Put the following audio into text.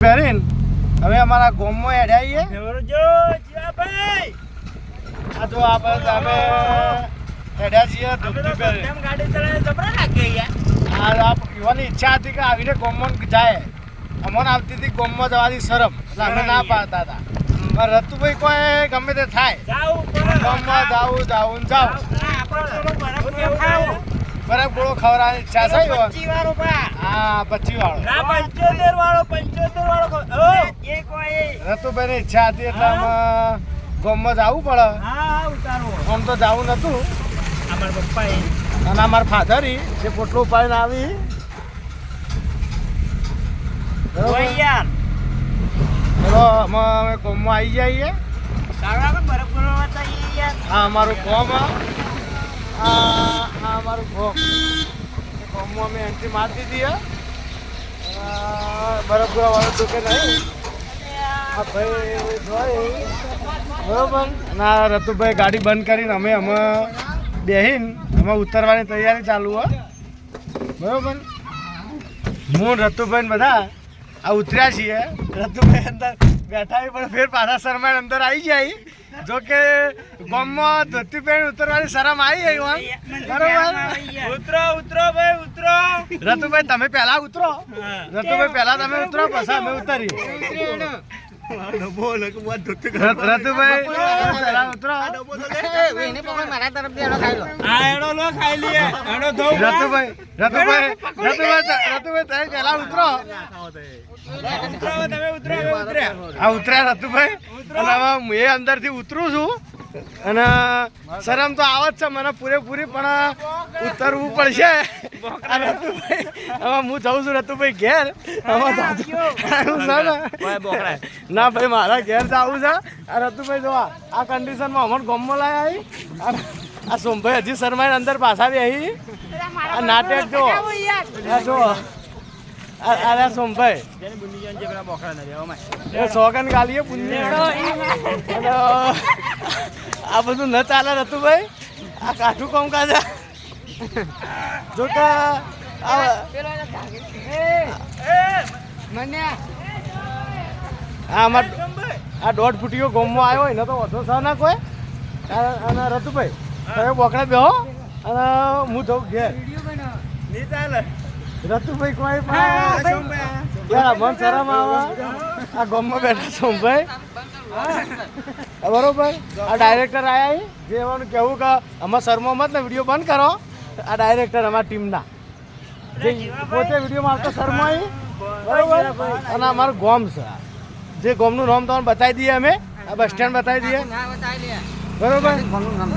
પહેરીને હવે અમારા ગોમમાં હેડાઈએ. જો જીવાભાઈ આ જો આપણે અમે હેડ્યા છીએ ધોતી પહેરી કેમ ગાડી ચલાવે જબરા લાગે યાર. આ યુવાની ઈચ્છા હતી કે આવીને ગોમમાં જાય. અમને આવતી હતી ગોમમાં જવાની શરમ. એટલે અમે ના પાડતા હતા. પણ રતુભાઈ કોઈ ગમે તે થાય. ગોમમાં જાવું જાવું જાવું બરફ ગોળો ખવડાવવાની ઈચ્છા થઈ હા પચી વાળો ના પંચોતેર વાળો પંચોતેર વાળો ખો- ઓ, એ કોઈ રતુભાઈની ઈચ્છા હતી એટલે અમે ગોમમાં જવું પડે. આમ તો જવું નતું અમારા પપ્પા અને અમારા ફાધર જે પોટલું પાડીને આવી. ચલો અમે ગોમમાં આવી જઈએ. હા અમારું ગોમ આ. અમારું ગોમ. ગોમમાં અમે એન્ટ્રી મારી દીધી બરફ વાળો તો કે નહીં. આ ભાઈ જોઈ બરોબર. ના રતુભાઈ ગાડી બંધ કરીને અમે અમે બેહીને અમે ઉતરવાની તૈયારી ચાલુ હો. બરોબર. હું રતુભાઈ બધા આ ઉતર્યા છીએ. રતુભાઈ અંદર બેઠા પણ ફેર પાછા શરમાઈને અંદર આવી જાય જો કે ગામમાં ધોતી ઉતરવાની શરમ આવી ગઈ બરોબર. ઉતરો ઉતરો ભાઈ ઉતરો. રતુભાઈ તમે પહેલા ઉતરો. રતુભાઈ પહેલા તમે ઉતરો પછી અમે ઉતરીએ. રત- રતુભાઈ તમે પહેલા ઉતરો આ એડો લો ખાઈ લઈએ એડો ધોવ રતુભાઈ રતુભાઈ રતુભાઈ ત- રતુભાઈ તમે પહેલા ઉતરો ઉતરો તમે ઉતરો અમે ઉતર્યા આ ઉતર્યા રતુભાઈ અને હવે હું એ અંદરથી ઉતરું છું અને શરમ તો આવે જ છે મને પૂરેપૂરી પણ ઉતરવું પડશે. આ હવે હું જાઉં છું રતુભાઈ ઘેર. હવે ને. ભાઈ મારા ઘેર જવું છે. આ રતુભાઈ જોવા આ કન્ડિશનમાં અમર ગોમમાં લાયા આવી આ સોમભાઈ હજી શર્મા અંદર પાછા બી આવી આ નાટક જો આ જો આ આ સોમભાઈ. સોગન ગાલીએ પુણ્ય આ બધું ન ચાલે રતુભાઈ આ કાઠું કોમ કાજા? જો કે આ અમાર આ દોઢ ફૂટીઓ ગોમમાં આવ્યો હોય ને તો વધો સહ ના કોઈ? અને રતુભાઈ તમે બોકડા બેહો અને હું જઉં ઘેર. રતુભાઈ કોઈ પણ યાર મન શરમ આવે. આ ગોમમાં બેઠા છું ભાઈ. બરોબર. આ ડાયરેક્ટર આયા. જે એવાનું કેવું કે અમારા શર્મા મત ને વીડિયો બંધ કરો. આ ડાયરેક્ટર અમારા ટીમના જે પોતે વીડિયો મારતો શર્મા. બરોબર? અને અમારું ગોમ છે. જે ગોમનું નામ તમને બતાવી દઈએ અમે. આ બસ સ્ટેન્ડ બતાવી દઈએ. બરોબર?